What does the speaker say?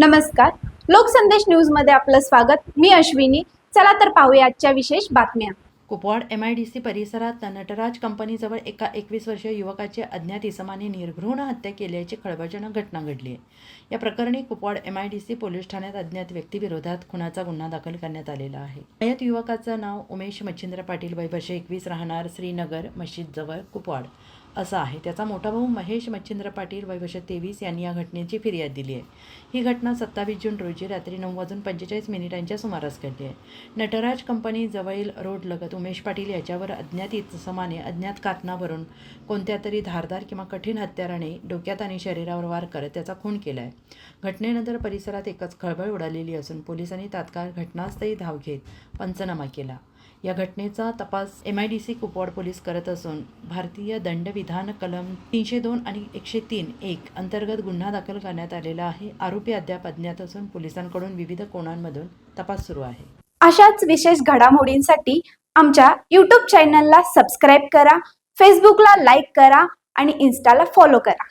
नमस्कार. लोकसंदेश न्यूजमध्ये आपलं स्वागत. मी अश्विनी. चला तर पाहूया आजच्या विशेष बातम्या. Kupwad M I D C परिसरात नटराज कंपनीजवळ एका एकवीस वर्षीय युवकाची अज्ञात इसमाने निर्घृण हत्या केल्याची खळबळजनक घटना घडली. आहे या प्रकरणी Kupwad M I D C police ठाण्यात अज्ञात व्यक्तीविरोधात खुनाचा गुन्हा दाखल करण्यात आलेला आहे. मयत युवकाचं नाव उमेश मच्छिंद्र पाटील वय वर्ष एकवीस राहणार श्रीनगर मशीदजवळ कुपवाड. असं आहे. त्याचा मोठा भाऊ महेश मच्छिंद्र पाटील वय तेवीस यांनी या घटनेची फिर्याद दिली आहे. ही घटना सत्तावीस जून रोजी रात्री नऊ वाजून पंचेचाळीस मिनिटांच्या सुमारास घडली आहे. नटराज कंपनी जवळील रोड लगत उमेश पाटील याच्यावर अज्ञात इसमाने अज्ञात कातनावरून कोणत्या तरी धारदार किंवा कठीण हत्याराने डोक्यात आणि शरीरावर वार करत त्याचा खून केला आहे घटनेनंतर परिसरात एकच खळबळ उडालेली असून पोलिसांनी तात्काळ घटनास्थळी धाव घेत पंचनामा केला. या घटनेचा तपास M I D C Kupwad police करत असून भारतीय दंडविधान कलम तीनशे दोन आणि एकशे तीन एक अंतर्गत गुन्हा दाखल करण्यात आलेला आहे. आरोपी अद्याप अज्ञात असून पोलिसांकडून विविध कोणांमधून तपास सुरू आहे. अशाच विशेष घडामोडींसाठी आमच्या यूट्यूब चॅनलला सबस्क्राईब करा फेसबुकला लाईक करा आणि इन्स्टाला फॉलो करा.